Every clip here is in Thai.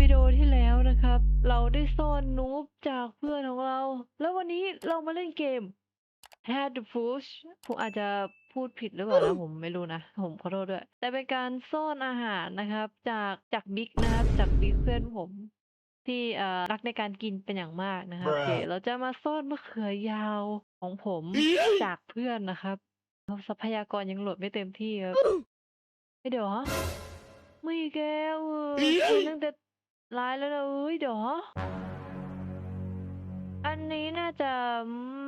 วิดีโอที่แล้วนะครับ เราได้ซ่อนนูบจากเพื่อนของเรา แล้ววันนี้เรามาเล่นเกม Had the Push ผมอาจจะพูดผิดหรือเปล่านะผมไม่รู้นะ ผมขอโทษด้วย แต่เป็นการซ่อนอาหารนะครับ จากจากบิ๊กนะครับจากบิ๊กเพื่อนผม ที่เอ่อรักในการกินเป็นอย่างมากนะครับโอเค Bruh เราจะมาซ่อนมะเขือยาวของผมจากเพื่อนนะครับทรัพยากรยังโหลดไม่เต็มที่ครับเฮ้ยเดี๋ยวฮะไม่แก้วเออคุยตั้งแต่ ไลน์แล้วนะเอ้ยเดี๋ยวฮะอันนี้น่าจะ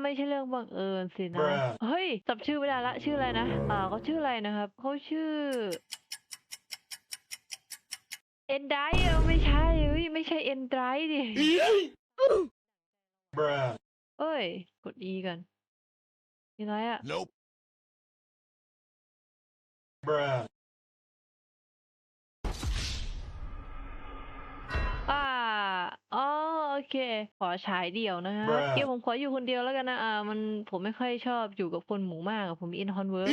ไม่ใช่เรื่องบังเอิญสินะ Bruh เฮ้ยจำชื่อไม่ได้ละชื่ออะไรนะ อ่าเขาชื่ออะไรนะครับเขาชื่อเอ็นไดเออไม่ใช่เฮ้ยไม่ใช่เอ็นไดดิ Bruh. เอ้ย กด E กันมีอะไรอะ เค ขอฉายเดี่ยวนะฮะ Bruh เดี๋ยวผมขออยู่คนเดียวแล้วกันนะ อ่า มันผมไม่ค่อยชอบอยู่กับคนหมู่มากอะผมมีอินฮอนเวิร์ก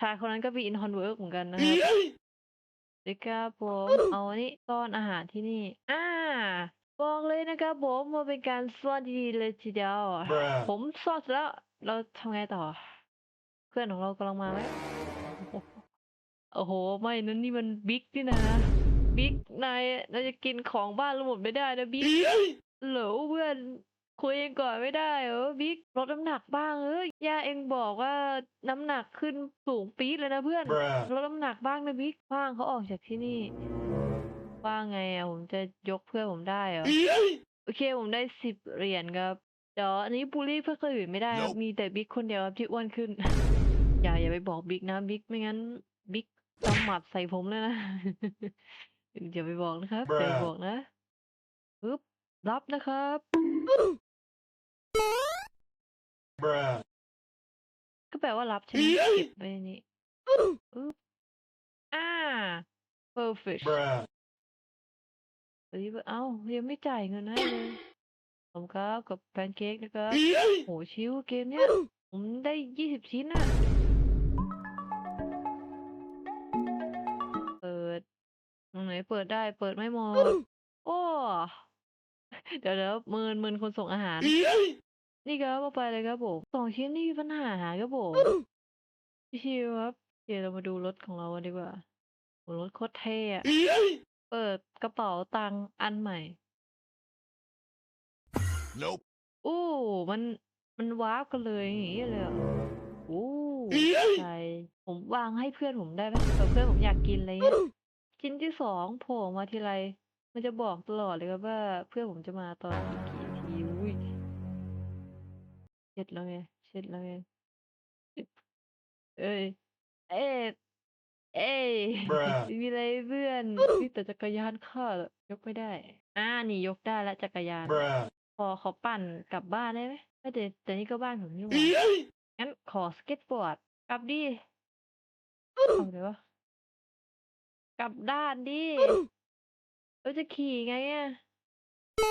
ชายคนนั้นก็มีอินฮอนเวิร์กเหมือนกันนะครับเดี๋ยวครับผมเอาอันนี้ซ่อนอาหารที่นี่ อ่า บอกเลยนะครับผมว่าเป็นการซ่อนที่ดีเลยทีเดียว Bruh ผมซ่อนเสร็จแล้ว เราทำไงต่อ เพื่อนของเรากำลังมาไหมโอ้โหไม่นั่นนี่มันบิ๊กนี่นะ บิ๊กนายนายจะกินของบ้านเราหมดไม่ได้นะบิ๊ก เหลอเพื่อนคุยกันก่อนไม่ได้เหรอบิ๊กลดน้ำหนักบ้างเอ้ยย่าเองบอกว่าน้ำหนักขึ้นสูงปี๊ดเลยนะเพื่อน Bruh ลดน้ำหนักบ้างนะบิ๊กว่างเขาออกจากที่นี่ ว่าไงอะผมจะยกเพื่อนผมได้เหรอ โอเคผมได้สิบเหรียญครับเดี๋ยวอันนี้บูลลี่เพื่อนคนอื่นไม่ได้ครับ Nope มีแต่บิ๊กคนเดียวครับที่อ้วนขึ้น อย่าอย่าไปบอกบิ๊กนะบิ๊กไม่งั้นบิ๊กจำหมัดใส่ผมเลยนะ อย่าไปบอกนะครับอย่าไป Bruh บอกนะปึ๊บ รับนะครับ Bruh ก็แปลว่ารับใช่ไหมเก็บไว้ในนี่ปึ๊บอ่า perfect Bruh เอ้ยเอ้ายังไม่จ่ายเงินให้เลยผมครับกับแพนเค้กนะครับโหชิวเกมเนี้ยผมได้ยี่สิบชิ้นอะเปิดตรงไหนเปิดได้เปิดไม่หมดโอ้ เดี๋ยวเดี๋ยวเมินเมินคนส่งอาหาร นี่ครับเอาไปเลยครับผมสองชิ้นนี่มีปัญหาครับผมชิวครับเดี๋ยวเรามาดูรถของเรากันดีกว่าโหรถโคตรเท่อะเปิดกระเป๋าตังค์อันใหม่ Nope. อู้มัน มันว้าวกันเลยอย่างนี้เลยเหรออู้ใช่ผมวางให้เพื่อนผมได้ไหมเผื่อเพื่อนผมอยากกินอะไรเงี้ยชิ้นที่สองโผล่มาทีไร มันจะบอกตลอดเลยครับว่า เพื่อนผมจะมาตอนกี่ทีอุ้ยเช็ดแล้วไงเช็ดแล้วไงเอ้ยเอ้ยเอ้ย Bruh มีอะไรเพื่อนนี่แต่จักรยานข้าเหรอยกไม่ได้ อ่านี่ยกได้แล้วจักรยาน Bruh พอขอปั่นกลับบ้านได้ไหมเอ้ยแต่แต่นี่ก็บ้านผมนี่หว่างั้นขอสเก็ตบอร์ดกลับดิเอาเดี๋ยววะกลับด้านดิ เออจะขี่ไงอะ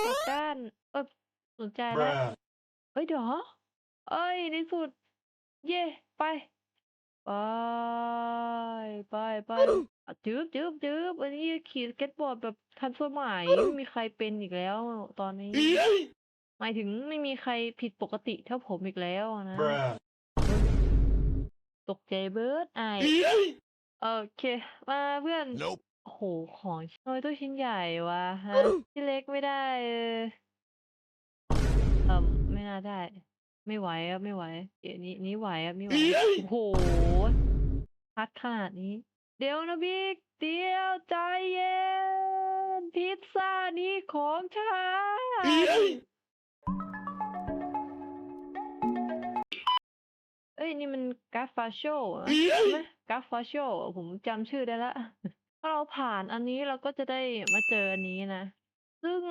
กลับด้านเออสนใจแล้ว Bruh เอ้ยเดี๋ยวเอ้ยในสุด เย่ไปไปไปไปอะจืบจืบจืบอันนี้ขี่สเก็ตบอร์ดแบบทันสมัยไม่มีใครเป็นอีกแล้ว ตอนนี้ หมายถึงไม่มีใครผิดปกติเท่าผมอีกแล้วนะ Bruh ตกใจเบิร์ดไอายโอเค มาเพื่อน Nope. โอ้โห ของทำไมตู้ชิ้นใหญ่วะฮะที่เล็กไม่ได้เออเออไม่น่าได้ ไม่ไหวครับไม่ไหวเดี๋ยวนี้นี้ไหวครับไม่ไหวโอ้โหพัดขนาดนี้ เดี๋ยวนะบิ๊กเดี๋ยวใจเย็นพิซซ่านี้ของฉันเอ้ยนี่มันกราฟฟาโชใช่ไหมกราฟฟาโชผมจำชื่อได้ละถ้าเราผ่านอันนี้เราก็จะได้มาเจออันนี้นะ ซึ่ง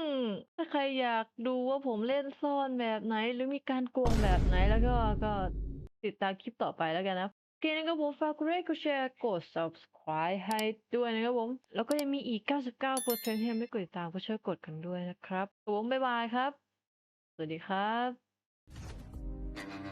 ถ้าใครอยากดูว่าผมเล่นซ่อนแบบไหน หรือมีการโกงแบบไหนแล้วก็ก็ติดตามคลิปต่อไปแล้วกันนะโอเคนะครับผมฝากกดไลค์กดแชร์กด subscribe ให้ด้วยนะครับผม แล้วก็ยังมีอีก 99%ที่ยังไม่กดติดตามก็ช่วยกดกันด้วยนะครับผมบ๊ายบายครับ สวัสดีครับ